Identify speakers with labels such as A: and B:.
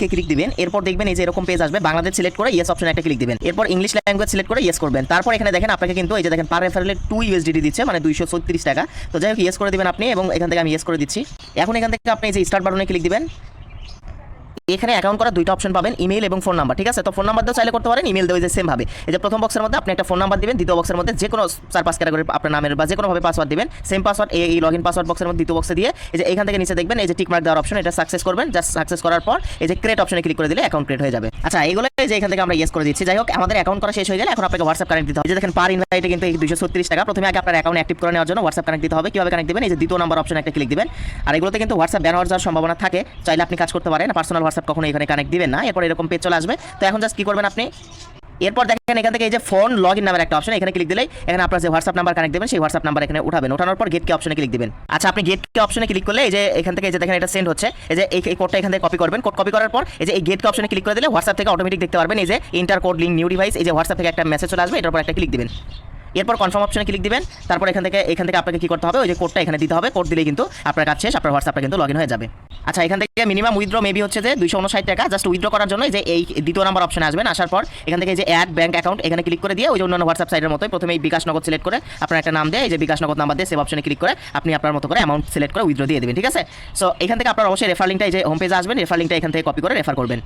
A: লিঙ্কে ক্লিক দিবেন, এরপর দেখবেন এই যে এরকম পেজ আসবে, বাংলাদেশ সিলেক্ট করে ইয়েস অপশন একটা ক্লিক দিবেন। এরপর ইংলিশ ল্যাঙ্গুয়েজ সিলেক্ট করে ইয়েস করবেন। তারপর এখানে দেখেন আপনাকে কিন্তু এই যে দেখেন পার রেফারেলে টু ইউএসডিটি দিচ্ছে মানে দুইশো ছত্রিশ টাকা। তো যাই হোক ইয়েস করে দিবেন আপনি এবং এখান থেকে আমি ইয়েস করে দিচ্ছি। এখন এখান থেকে আপনি এই যে স্টার্ট বাটনে ক্লিক দিবেন। এখানে অ্যাকাউন্ট করার দুইটা অপশন পাবেন ইমেল এবং ফোন নাম্বার ঠিক আছে? তো ফোন নাম্বার দিয়েও চাইলে করতে পারেন ইমেল দেওয়া যে সেম ভাবে। এই যে প্রথম বক্সের মধ্যে আপনি একটা ফোন নাম্বার দিবেন, দ্বিতীয় বক্সের মধ্যে যে কোনো চার পাঁচ ক্যাটাগরি আপনার নামের বা যে কোনোভাবে পাসওয়ার্ড দিবেন সেম পাসওয়ার্ড এই লগ ইন পাসওয়ার্ড বক্সের মধ্যে দ্বিতীয় বক্সে দিয়ে, এই যে এখান থেকে নিচে দেখবেন, এই যে টিক মার্ক দেওয়ার অপশন এটা সাকসেস করবেন জাস্ট সাকসেস করার পর এই যে ক্রিয়েট অপশনে ক্লিক করে দিলে অ্যাকাউন্ট ক্রিয়েট হয়ে যাবে। আচ্ছা এইগুলো এই যে এখান থেকে আমরা ইয়েস করে দিচ্ছি। যাই হোক, আমাদের অ্যাকাউন্ট করা শেষ হয়ে গেলে এখন আপনাকে হোয়াটসঅ্যাপ কানেক্ট দিতে হবে। যে দেখেন পার ইনভাইটে কিন্তু এই দুশো ছত্রিশ টাকা। প্রথমে আগে আপনার অ্যাকাউন্ট অ্যাক্টিভ করে নেওয়ার জন্য হোয়াটসঅ্যাপ কানেক্ট দিতে হবে। কীভাবে কানেক্ট দিবেন? এই যে দ্বিতীয় নাম্বার অপশন একটা ক্লিক দিবেন। আর এগুলোতে কিন্তু হোয়াটসঅ্যাপ ব্যান হওয়ার যাওয়ার সম্ভাবনা থাকে। চাইলে আপনি কাজ করতে পারেন। পার্সোনাল কখনো এখানে কানেক্ট দিবেন না, এরপর এরকম পেজ চলে আসবে। তো এখন জাস্ট কি করবেন আপনি? এরপর দেখেন এখান থেকে এই যে ফোন লগ ইন নামের একটা অপশন এখানে ক্লিক দিলেই এখানে আপনার যে হোয়াটসঅ্যাপ নাম্বার কানেক্ট দেবেন, সেই হোয়াটসঅ্যাপ নাম্বার এখানে উঠাবেন। ওঠানোর পর গেট কে অপশনে ক্লিক দিবেন। আচ্ছা আপনি গেট কে অপশনে ক্লিক করলে এই যে এখান থেকে এই যে দেখেন এটা সেন্ড হচ্ছে, এই যে এই কোডটা এখান থেকে কপি করবেন। কোড কপি করার পর এই যে এই গেট কে অপশনে ক্লিক করে দিলে হোয়াটসঅ্যাপ থেকে অটোমেটিক দেখতে পারবেন এই যে enter code link new device এই যে হোয়াটসঅ্যাপ থেকে একটা মেসেজ চলে আসবে, এটার একটা ক্লিক দিবেন। এরপর কনফার্ম অপশনে ক্লিক দিবেন। তারপর এখান থেকে এখান থেকে আপনাকে কি করতে হবে? ওই যে কোডটা এখানে দিতে হবে। কোড দিলে কিন্তু আপনার কাজ শেষ, আপনার হোয়াটসঅ্যাপটা কিন্তু লগ হয়ে যাবে। আচ্ছা এখান থেকে মিনিমাম উইথড্র মেবি হচ্ছে যে দুইশো উনষাট টাকা। জাস্ট উইথড্র করার জন্য যে এই দ্বিতীয় নাম্বার অপশন আসবেন। আসার পর এখান থেকে যে অ্যাড ব্যাঙ্ক অ্যাকাউন্ট এখানে ক্লিক করে দিয়ে ওই যে অন্যান্য হোয়াটসঅ্যাপ সাইডের মতোই প্রথমে এই বিকাশ নগদ সিলেক্ট করে আপনার একটা নাম দিয়ে, এই যে বিকাশ নগদ নাম্বার দিয়ে সেভ অপশনে ক্লিক করে আপনি আপনার মতো করে অ্যামাউন্ট সিলেক্ট করে উইথড্র দিয়ে দেবেন, ঠিক আছে? সো এখান থেকে আপনার অবশ্যই রেফার এই যে হোম পেজে আসবেন। রেফার এখান থেকে কপি করে রেফার করবেন।